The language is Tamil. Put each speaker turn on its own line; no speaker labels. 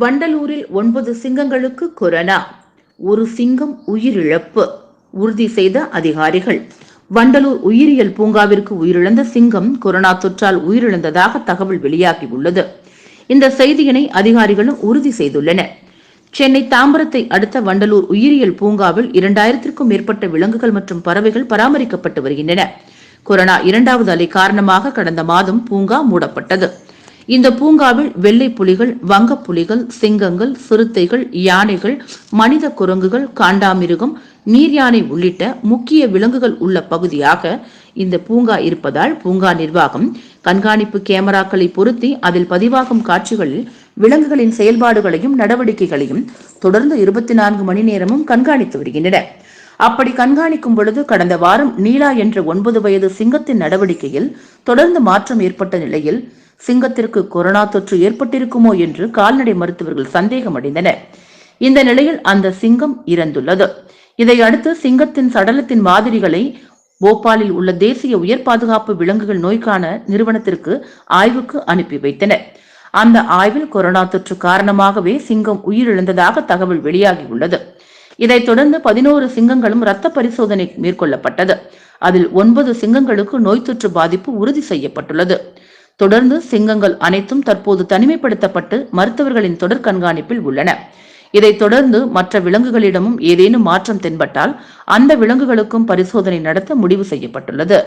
வண்டலூரில் ஒன்பது சிங்கங்களுக்கு கொரோனா. ஒரு சிங்கம் உயிரிழப்பு. உறுதி செய்த அதிகாரிகள். வண்டலூர் உயிரியல் பூங்காவிற்கு உயிரிழந்த சிங்கம் கொரோனா தொற்றால் உயிரிழந்ததாக தகவல் வெளியாகியுள்ளது இந்த செய்தியினை அதிகாரிகளும் உறுதி செய்துள்ளனர். சென்னை தாம்பரத்தை அடுத்த வண்டலூர் உயிரியல் பூங்காவில் இரண்டாயிரத்திற்கும் மேற்பட்ட விலங்குகள் மற்றும் பறவைகள் பராமரிக்கப்பட்டு வருகின்றன. கொரோனா இரண்டாவது அலை காரணமாக கடந்த மாதம் பூங்கா மூடப்பட்டது. இந்த பூங்காவில் வெள்ளை புலிகள் வங்க புலிகள் சிங்கங்கள் சிறுத்தைகள் யானைகள் மனித குரங்குகள் காண்டாமிருகம் நீர் யானை உள்ளிட்ட முக்கிய விலங்குகள் உள்ள பகுதியாக இந்த பூங்கா இருப்பதால் பூங்கா நிர்வாகம் கண்காணிப்பு கேமராக்களை பொருத்தி அதில் பதிவாகும் காட்சிகளில் விலங்குகளின் செயல்பாடுகளையும் நடவடிக்கைகளையும் தொடர்ந்து இருபத்தி நான்கு மணி நேரமும் கண்காணித்து வருகின்றன. அப்படி கண்காணிக்கும் பொழுது கடந்த வாரம் நீலா என்ற ஒன்பது வயது சிங்கத்தின் நடவடிக்கையில் தொடர்ந்து மாற்றம் ஏற்பட்ட நிலையில் சிங்கத்திற்கு கொரோனா தொற்று ஏற்பட்டிருக்குமோ என்று கால்நடை மருத்துவர்கள் சந்தேகமடைந்தனர் இந்த நிலையில் அந்த சிங்கம் இறந்துள்ளது. இதையடுத்து சிங்கத்தின் சடலத்தின் மாதிரிகளை போபாலில் உள்ள தேசிய உயர் பாதுகாப்பு விலங்குகள் நோய்க்கான நிறுவனத்திற்கு ஆய்வுக்கு அனுப்பி வைத்தனர். அந்த ஆய்வில் கொரோனா தொற்று காரணமாகவே சிங்கம் உயிரிழந்ததாக தகவல் வெளியாகியுள்ளது இதைத் தொடர்ந்து பதினோரு சிங்கங்களும் இரத்த பரிசோதனை மேற்கொள்ளப்பட்டது. அதில் ஒன்பது சிங்கங்களுக்கு நோய் தொற்று பாதிப்பு உறுதி செய்யப்பட்டுள்ளது. தொடர்ந்து சிங்கங்கள் அனைத்தும் தற்போது தனிமைப்படுத்தப்பட்டு மருத்துவர்களின் தொடர் கண்காணிப்பில் உள்ளன. இதைத் தொடர்ந்து மற்ற விலங்குகளிடமும் ஏதேனும் மாற்றம் தென்பட்டால் அந்த விலங்குகளுக்கும் பரிசோதனை நடத்த முடிவு செய்யப்பட்டுள்ளது.